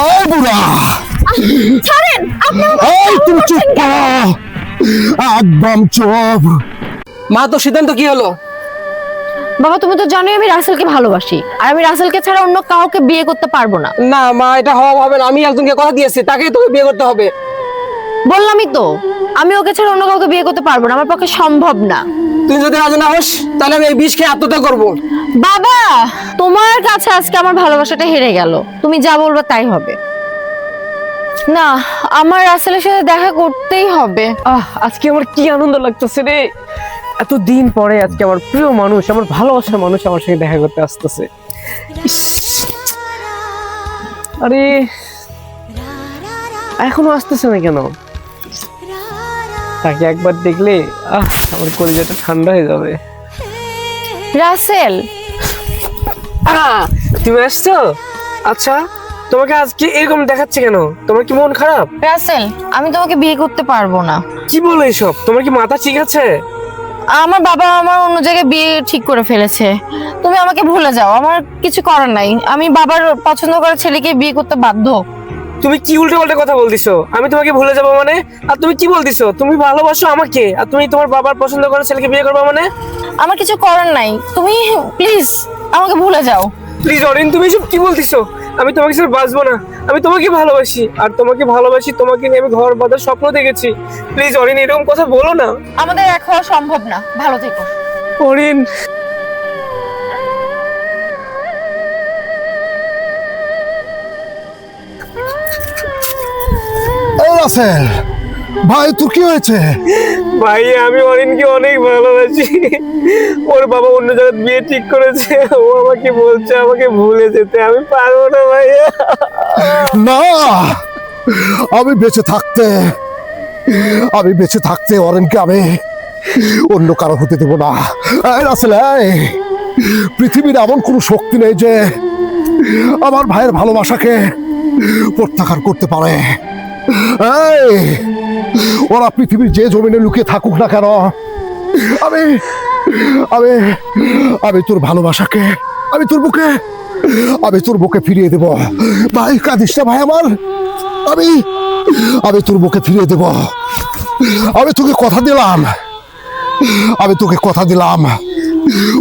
এই বুড়া! ছাড়েন আপনি তুমি চুপ একদম চুপ! মা তো সিদ্ধান্ত কি হলো? বাবা তুমি তো জানোই আমি রাসেলকে ভালোবাসি। আর আমি রাসেলকে ছাড়া অন্য কাউকে বিয়ে করতে পারব না। না মা এটা হওয়া হবে না। আমি একজনকে কথা দিয়েছি তাকেই তোকে বিয়ে করতে হবে। বললামই তো আমি ওকে ছাড়া অন্য কাউকে বিয়ে করতে পারব না। আমার পক্ষে সম্ভব না। তুই যদি রাজি না হোস তাহলে আমি এই বিষ খেয়ে আত্মহত্যা করব। বাবা তোমার কাছে আজকে আমার ভালোবাসাটা হেরে গেল। তুমি যা বলবে তাই হবে। না আমার রাসেলের সাথে দেখা করতেই হবে। আহ আজকে আমার কি আনন্দ লাগতেছে রে। এত দিন পরে আজকে আমার প্রিয় মানুষ আমার ভালোবাসার মানুষ আমার সঙ্গে দেখা করতে আসতেছে। ইস, আরে এখনও আসতেছে না কেন? তাকে একবার দেখলে আহ আমার কলিজাটা ঠান্ডা হয়ে যাবে। রাসেল। আহ, তুমি আসছো? আচ্ছা তোমাকে আজকে এরকম দেখাচ্ছে কেন? তোমার কি মন খারাপ? রাসেল আমি তোমাকে বিয়ে করতে পারব না। কি বলো এইসব তোমার কি মাথা ঠিক আছে? আমার বাবা আমার অন্য জায়গায় বিয়ে ঠিক করে ফেলেছে। তুমি আমাকে ভুলে যাও আমার কিছু করার নাই। আমি বাবার পছন্দ করা ছেলেকে বিয়ে করতে বাধ্য। তুমি কি উল্টো পাল্টা কথা বলতিছো? আমি তোমাকে ভুলে যাব মানে? আর তুমি কি বলতিছো? তুমি ভালোবাসো আমাকে? আর তুমি তোমার বাবার পছন্দ করা ছেলেকে বিয়ে করবে মানে? আমার কিছু করার নাই। তুমি প্লিজ আমাকে ভুলে যাও। প্লিজ অরিন তুমি সব কি বলতিছো? আমি তোমাকে ছাড়া বাঁচবো না। আমি তোমাকে ভালোবাসি। আর তোমাকে ভালোবাসি তোমাকে নিয়ে আমি ঘর বাঁধার স্বপ্ন দেখেছি। প্লিজ অরিন এরকম কথা বলো না। আমাদের এক হওয়া সম্ভব না। ভালো থেকো। অরিন রাসেল ভাই তোর কি হয়েছে? ভাই আমি অরিনকে অনেক ভালোবাসি। ওর বাবা অন্য জায়গায় বিয়ে ঠিক করেছে ও আমাকে বলছে আমাকে ভুলে যেতে। আমি পারব না ভাইয়া না আমি বেঁচে থাকতে আমি বেঁচে থাকতে অরেনকে আমি অন্য কারও হতে দেবো না। রাসেল পৃথিবীর এমন কোনো শক্তি নেই যে আমার ভাইয়ের ভালোবাসাকে প্রত্যাখ্যান করতে পারে। ওরা পৃথিবীর যে জমিনে লুকিয়ে থাকুক না কেন? আমি আমি আমি তোর ভালোবাসাকে, আমি তোর বুকে, আমি তোর বুকে ফিরিয়ে দেব। ভাই, কাঁদিস না ভাই আমার। আমি আমি তোর বুকে ফিরিয়ে দেব। আমি তোকে কথা দিলাম। আমি তোকে কথা দিলাম।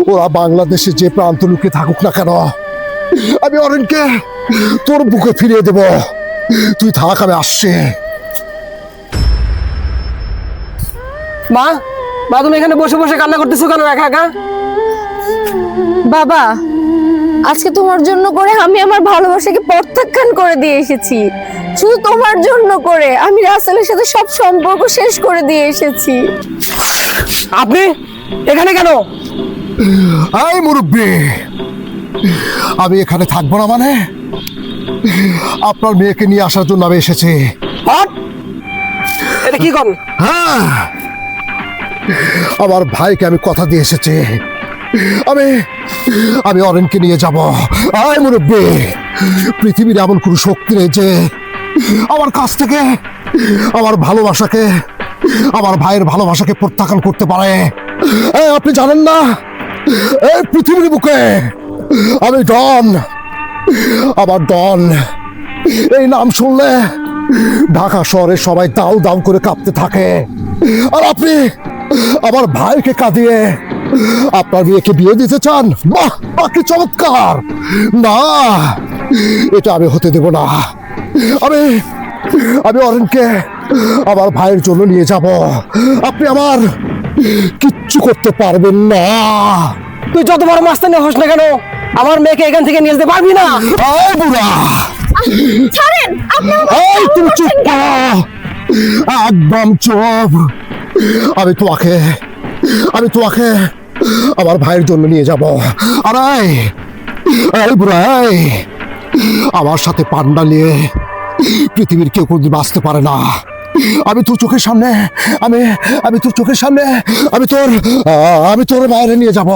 ওরা বাংলাদেশে যে প্রান্ত লুকিয়ে থাকুক না কেন? আমি অরেনকে তোর বুকে ফিরিয়ে দেব। তুই থাক আমি আসছি। মা মা তুমি এখানে বসে বসে কান্না করতেছো কেন? একা একা? বাবা আজকে তোমার জন্য করে আমি আমার ভালোবাসাকে প্রত্যাখ্যান করে দিয়ে এসেছি। শুধু তোমার জন্য করে আমি রাসেলের সাথে সব সম্পর্ক শেষ করে দিয়ে এসেছি। আপনি এখানে কেন? এই মুরব্বী আমি এখানে থাকব না মানে? আপনার মেয়েকে নিয়ে আসার জন্য আমি এসেছি। এটা কি কন হ্যাঁ। আমার ভাইকে আমি কথা দিয়ে এসেছি। আমি আমি অরেনকে নিয়ে যাব। আয় মুরব্বী পৃথিবীর এমন কোনো শক্তি নেই যে আমার কাছ থেকে আমার ভালোবাসাকে আমার ভাইয়ের ভালোবাসাকে প্রত্যাখ্যান করতে পারে। আপনি জানেন না? এই পৃথিবীর বুকে আমি ডন। আমার ডন। এই নাম শুনলে? ঢাকা শহরে সবাই দাউ দাউ করে কাঁপতে থাকে। আর আপনি আমার ভাইকে কাঁদিয়ে আপনার মেয়েকে বিয়ে দিতে চান? বাহ বাহ কি চমৎকার! না এটা আমি হতে দেব না। আমি আমি অরেনকে আমার ভাইয়ের জন্য নিয়ে যাব। আপনি আমার কিচ্ছু করতে পারবেন না। তুই যত বড় মাস্তানি হোস না কেন আমার মেয়েকে এখান থেকে নিয়ে যেতে পারবি না? বুড়া! ছাড়েন আপনি এই তুমি চুপ একদম চুপ। আমি তোমাকে আমি তোমাকে আমার ভাইয়ের জন্য নিয়ে যাব। আর এই এই বুড়া আমার সাথে পান্ডা নিয়ে পৃথিবীর কেউ কোনদিন বাঁচতে পারে না। আমি তোর চোখের সামনে আমি আমি তোর চোখের সামনে আমি তোর আমি তোর বাইরে নিয়ে যাব।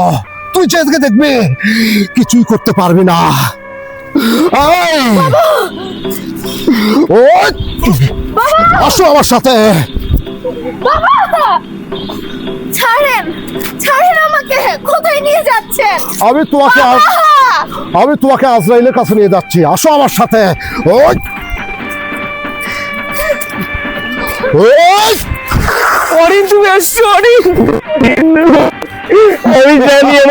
তুই যেদিকে দেখবি কিছুই করতে পারবি না! ও আসো আমার সাথে। ছাড়েন ছাড়েন আমাকে কোথায় নিয়ে যাচ্ছেন? আমি তোমাকে আমি তোমাকে আজরাইলের কাছে নিয়ে যাচ্ছি। আসো আমার সাথে। ওই ওই অরিন তুমি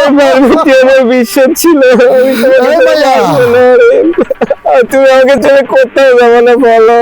বিশ্বাস ছিল। তুমি আমাকে ছেড়ে কোথাও যাব না বলো?